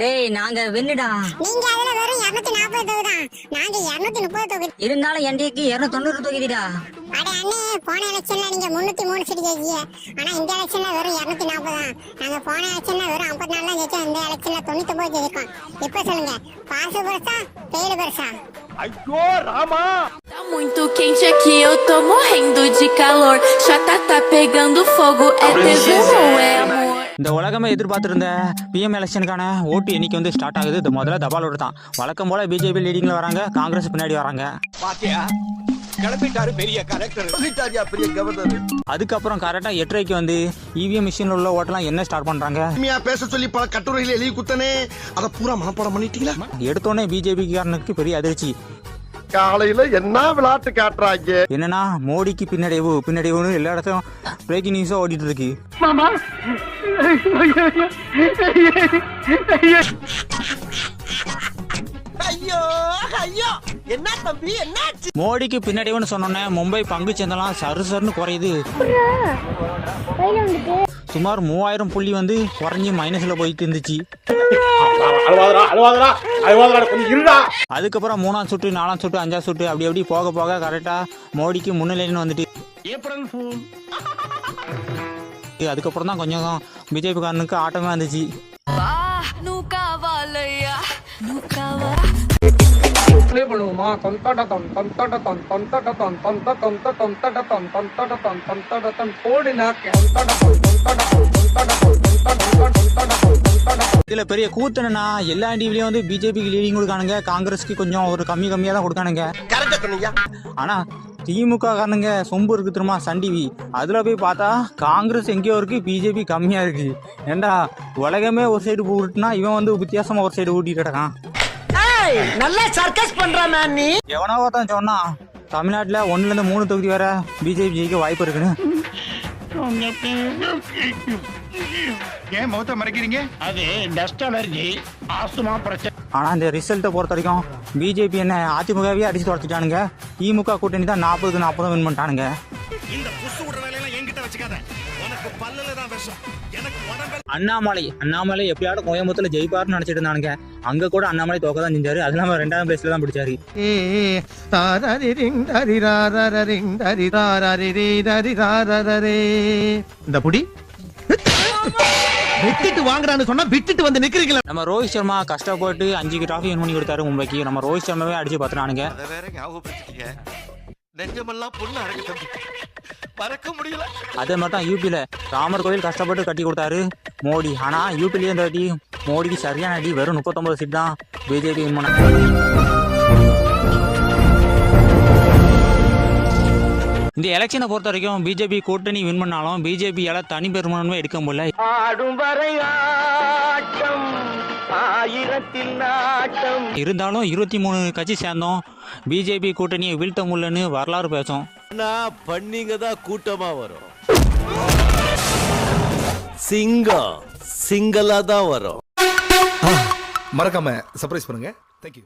டேய் நாங்க வெண்ணுடா நீங்க அதுல வெறும் இருநூத்தி நாற்பது தொகுதி? தான் நாங்க இருநூத்தி முப்பது தொகுதி இருந்தாலும் என்டிக்கு இருநூத்தி தொண்ணூறு தொகுதிடா. அட அண்ணே போன எலெக்ஷன்ல நீங்க முன்னூத்தி மூணு சீட் ஜெயிச்சிய ஆனா இந்த எலெக்ஷன்ல வெறும் இருநூத்தி நாற்பது தான். நாங்க போன எலெக்ஷன்ல வெறும் ஐம்பத்தி நாலு தான் ஜெயிச்சோம். இந்த எலெக்ஷன்ல தொண்ணூத்தி ஒன்பது ஜெயிச்சிருக்கோம். இப்ப சொல்லுங்க பாசு பெருசா பெயரு பெருசா? Tá muito quente aqui, eu tô morrendo de calor. Já tá, tá pegando fogo, é tesão ou é amor? இந்த உலகமே எதிர்பார்த்துட்டு இருந்த பிஎம் எலெக்ஷனுக்கான ஓட்டு எண்ணிக்கை வந்து ஸ்டார்ட் ஆகுது. இது முதல்ல தபால் ஓட்டு தான். வழக்கம் போல பிஜேபி லீடிங்ல வராங்க காங்கிரஸ் பின்னாடி வராங்க. பாத்தியா? கிளம்பிட்டாரு பெரிய அதுக்கப்புறம் கரெக்டாக எட்டரைக்கு வந்து E இவிஎம் மிஷினில் உள்ள ஓட்டெல்லாம் என்ன ஸ்டார்ட் பண்ணுறாங்க உண்மையா பேச சொல்லி பல கட்டுரைகள் எழுதி குத்தனே அத பூரா மனப்பாடம் பண்ணிட்டீங்களா? எடுத்தோடனே பிஜேபிக்காரனுக்கு பெரிய அதிர்ச்சி. காலையில என்ன விளையாட்டு காட்டுறாங்க? என்னன்னா மோடிக்கு பின்னடைவு பின்னடைவுன்னு எல்லா இடத்துலையும் பிரேக்கிங் நியூஸாக ஓடிட்டு இருக்கு. மோடிக்கு பின்னடைவுன்னு சொன்னோன்னே மும்பை பங்கு சந்தெல்லாம் சரு சருன்னு குறையுது. சுமார் மூவாயிரம் புள்ளி வந்து குறைஞ்சி மைனஸில் போயிட்டு இருந்துச்சு. அழுவாதடா அழுவாதடா அழுவாதடா கொஞ்சம் இருடா அதுக்கப்புறம் மூணாம் சுற்று நாலாம் சுற்று அஞ்சாம் சுற்று அப்படி அப்படி போக போக கரெக்டாக மோடிக்கு முன்னிலைன்னு வந்துட்டு அதுக்கப்புறம் தான் கொஞ்சம் பிஜேபிக்காரனுக்கு ஆட்டமே வந்துச்சு Ah, பண்ணுவோமா தொந்தட தொன் தொந்தட தொன் தொந்தட தொன் தொந்த தொந்த தொந்தட தொன் தொந்தட தொன் தொந்தட தொன் இதில் பெரிய கூத்து என்னன்னா எல்லா டிவிலையும் வந்து பிஜேபிக்கு லீடிங் கொடுக்கானுங்க. காங்கிரஸ்க்கு கொஞ்சம் ஒரு கம்மி கம்மியாக தான் கொடுக்கானுங்க. ஆனால் திமுக காரனுங்க சொம்பு இருக்கு தெரியுமா? சன் டிவி அதில் போய் பார்த்தா காங்கிரஸ் எங்கேயோ இருக்கு பிஜேபி கம்மியாக இருக்கு. ஏண்டா உலகமே ஒரு சைடு ஊட்டுனா இவன் வந்து வித்தியாசமா ஒரு சைடு ஊட்டிட்டு கிடக்கான். நல்லா சர்க்கஸ் பண்ற மேன் நீ. எவனோ ஒருத்தன் சொன்னான் தமிழ்நாட்டில் ஒன்றுலேருந்து மூணு தொகுதி வர பிஜேபி ஜெயிக்க வாய்ப்பு இருக்குன்னு. ஏன் முகத்தை மறைக்கிறீங்க? அது டஸ்ட் அலர்ஜி ஆஸ்துமா பிரச்சனை ஆனால் இந்த ரிசல்ட்டை பொறுத்த வரைக்கும் பிஜேபி என்ன அதிமுகவே அடிச்சு துரத்திட்டானுங்க. திமுக கூட்டணி தான் நாற்பதுக்கு நாற்பதும் வின் பண்ணிட்டானுங்க. இந்த புசு விடுற வேலையெல்லாம் என்கிட்ட வச்சுக்காத. உனக்கு பல்லுல தான் விஷம். அண்ணாமலை அண்ணாமலை எப்படியாவது கோயம்புத்தூர்ல ஜெயிப்பாருன்னு நினைச்சிட்டு இருந்தானுங்க அங்க கூட அண்ணாமலை தோக்க தான் செஞ்சாரு. அது இல்லாம ரெண்டாவது பிளேஸ்ல தான் பிடிச்சாரு. இந்த புடி விட்டுட்டு வாங்குறான்னு சொன்னா விட்டுட்டு வந்து நிக்கிறீங்களா? நம்ம ரோஹித் சர்மா கஷ்டப்பட்டு அஞ்சு டிராஃபி வின் பண்ணி கொடுத்தாரு மும்பைக்கு. நம்ம ரோஹித் சர்மாவே அடிச்சு ஞாபகப்படுத்திட்டீங்க. நெஞ்சமெல்லாம் பொண்ணு அறக்க தம்பி மறக்க முடியல. அதே தான் யூபியில் ராமர் கோயில் கஷ்டப்பட்டு கட்டி கொடுத்தாரு. மோடி. ஆனால் யூபிலேயே இந்த வாட்டி மோடிக்கு சரியான அடி. வெறும் முப்பத்தொம்பது சீட் தான் பிஜேபி வின் பண்ணாங்க இந்த எலெக்ஷனை பொறுத்த வரைக்கும் பிஜேபி கூட்டணி வின் பண்ணாலும் பிஜேபியால தனி பெரும்பான்மை எடுக்க முடியல. ஆடும் வரை ஆட்டம் ஆயிரத்தில் நாட்டம். இருந்தாலும் இருபத்தி மூணு கட்சி சேர்ந்தோம். பிஜேபி கூட்டணியை வீழ்த்த முடியலன்னு வரலாறு பேசும். பண்ணிங்க தான் கூட்டமா வரும். சிங்கம் சிங்கலா தான் வரும். மறக்காம சர்ப்ரைஸ் பண்ணுங்க. தேங்க்யூ